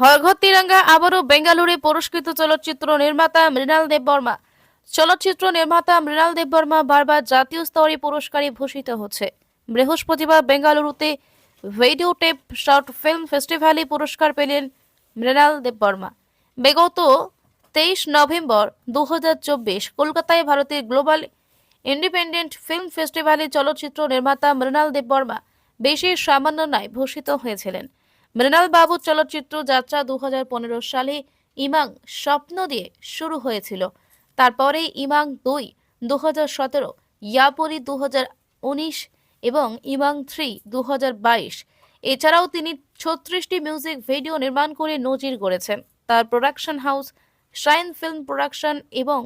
হরঘর তিরঙ্গা আবারও বেঙ্গালুরে পুরস্কৃত চলচ্চিত্র নির্মাতা মৃণাল দেব বর্মা। চলচ্চিত্র নির্মাতা মৃণাল দেব বর্মা বারবার জাতীয় স্তরে পুরস্কারে ভূষিত হচ্ছে। বৃহস্পতিবার বেঙ্গালুরুতে ভিডিও টেপ শর্ট ফিল্ম ফেস্টিভ্যালে পুরস্কার পেলেন মৃণাল দেব বর্মা। বিগত তেইশ নভেম্বর দু হাজার চব্বিশ কলকাতায় ভারতের গ্লোবাল ইন্ডিপেন্ডেন্ট ফিল্ম ফেস্টিভ্যালে চলচ্চিত্র নির্মাতা মৃণাল দেব বর্মা সামান্য সামান্যনায় ভূষিত হয়েছিলেন। মৃণাল বাবু চলচ্চিত্র যাত্রা দু সালে ইমাং স্বপ্ন দিয়ে শুরু হয়েছিল। তারপরে ইমাং দুই দু হাজার সতেরো, ইয়াপরি দু উনিশ এবং ইমাং থ্রি দু বাইশ। এছাড়াও তিনি ছত্রিশটি মিউজিক ভিডিও নির্মাণ করে নজির গড়েছেন। তার production house, shine film production এবং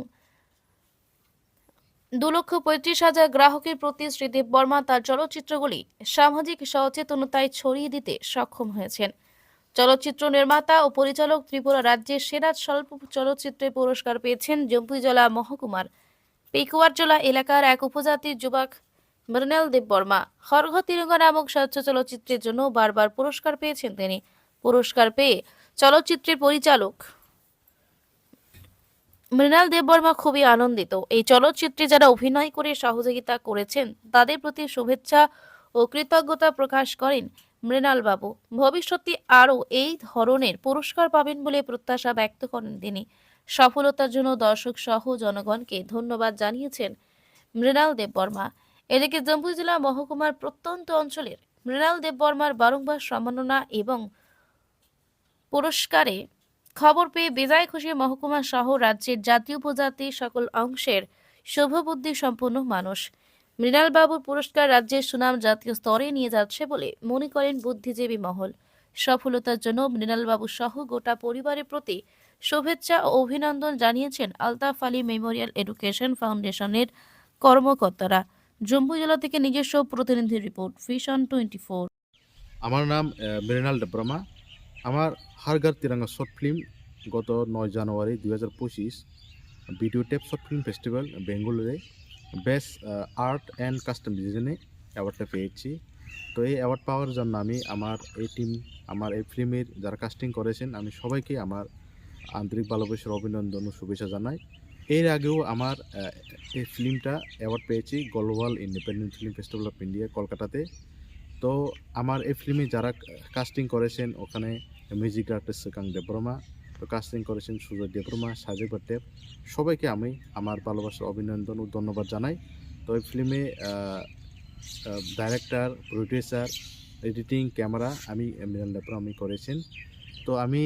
দু লক্ষ পঁয়ত্রিশ হাজার গ্রাহকের প্রতি শ্রীদেব বর্মা তার চলচ্চিত্রগুলি সামাজিক সচেতনতায় ছড়িয়ে দিতে সক্ষম হয়েছেন। চলচ্চিত্র নির্মাতা ও পরিচালক ত্রিপুরা রাজ্যের সেরা স্বল্প চলচ্চিত্রে পুরস্কার পেয়েছেন জম্পুইজলা মহকুমার পেকুয়ারজলা এলাকার এক উপজাতির যুবক মৃণাল দেব বর্মা। হরঘ তিরঙ্গা নামক স্বচ্ছ চলচ্চিত্রের জন্য বারবার পুরস্কার পেয়েছেন তিনি। পুরস্কার পেয়ে চলচ্চিত্রের পরিচালক মৃণাল দেববর্মা খুবই আনন্দিত। এই চলচ্চিত্রে যারা অভিনয় করে সহযোগিতা করেছেন, তাদের প্রতি শুভেচ্ছা ও কৃতজ্ঞতা প্রকাশ করেন মৃণাল বাবু। ভবিষ্যতে আরও এই ধরনের পুরস্কার পাবেন বলে প্রত্যাশা ব্যক্ত করেন তিনি। সফলতার জন্য দর্শক সহ জনগণকে ধন্যবাদ জানিয়েছেন মৃণাল দেববর্মা। এদিকে জম্মু জেলা মহকুমার প্রত্যন্ত অঞ্চলের মৃণাল দেববর্মার বারংবার সম্মাননা এবং পুরস্কারে খবর পেয়ে বিজয় খুশি মহকুমা সহ রাজ্যের জাতীয় উপজাতি সকল অংশের শুভবুদ্ধি সম্পন্ন মানুষ। মৃণালবাবুর পুরস্কার রাজ্যের সুনাম জাতীয় স্তরে নিয়ে যাচ্ছে বলে মনে করেন বুদ্ধিজীবী মহল। সফলতার জন্য মৃণালবাবু সহ গোটা পরিবারের প্রতি শুভেচ্ছা ও অভিনন্দন জানিয়েছেন আলতাফ আলী মেমোরিয়াল এডুকেশন ফাউন্ডেশনের কর্মকর্তারা। জম্মু জেলা থেকে নিজস্ব প্রতিনিধি রিপোর্ট, ভিশন টোয়েন্টি ফোর আমার নাম মৃণাল দেব্রমা আমার হারগার তিরঙ্গা শর্ট ফিল্ম গত নয় জানুয়ারি দুই হাজার পঁচিশ, video tape short film festival বেঙ্গালুরে best art and custom ডিজাইনে অ্যাওয়ার্ডটা পেয়েছি। তো এই অ্যাওয়ার্ড পাওয়ার জন্য আমি আমার এই টিম, আমার এই ফিল্মের যারা কাস্টিং করেছেন, আমি সবাইকে আমার আন্তরিক ভালোবাসার অভিনন্দন ও শুভেচ্ছা জানাই। এর আগেও আমার এই ফিল্মটা অ্যাওয়ার্ড পেয়েছি global independent film festival of India কলকাতাতে। তো আমার এই ফিল্মে যারা কাস্টিং করেছেন, ওখানে মিউজিক আর্টিস্ট সুকাং দেববর্মা তো কাস্টিং করেছেন সুজয় দেববর্মা সাজু দেব সবাইকে আমি আমার ভালোবাসার অভিনন্দন ও ধন্যবাদ জানাই। তো এই ফিল্মে ডাইরেক্টর প্রডিউসার এডিটিং ক্যামেরা আমি মৃণাল দেবরা আমি করেছেন। তো আমি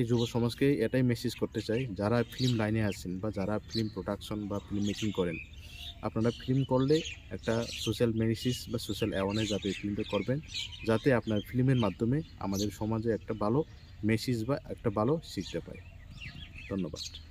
এই যুব সমাজকে এটাই মেসেজ করতে চাই, যারা ফিল্ম লাইনে আছেন বা যারা ফিল্ম প্রোডাকশন বা ফিল্ম মেকিং করেন আপনারা ফিল্ম করলে একটা সোশ্যাল মেনিসিস বা সোশ্যাল অ্যাওয়ারনেস যাতে ফিল্মটা করবেন, যাতে আপনার ফিল্মের মাধ্যমে আমাদের সমাজে একটা ভালো মেসেজ বা একটা ভালো শিখতে পায়। ধন্যবাদ।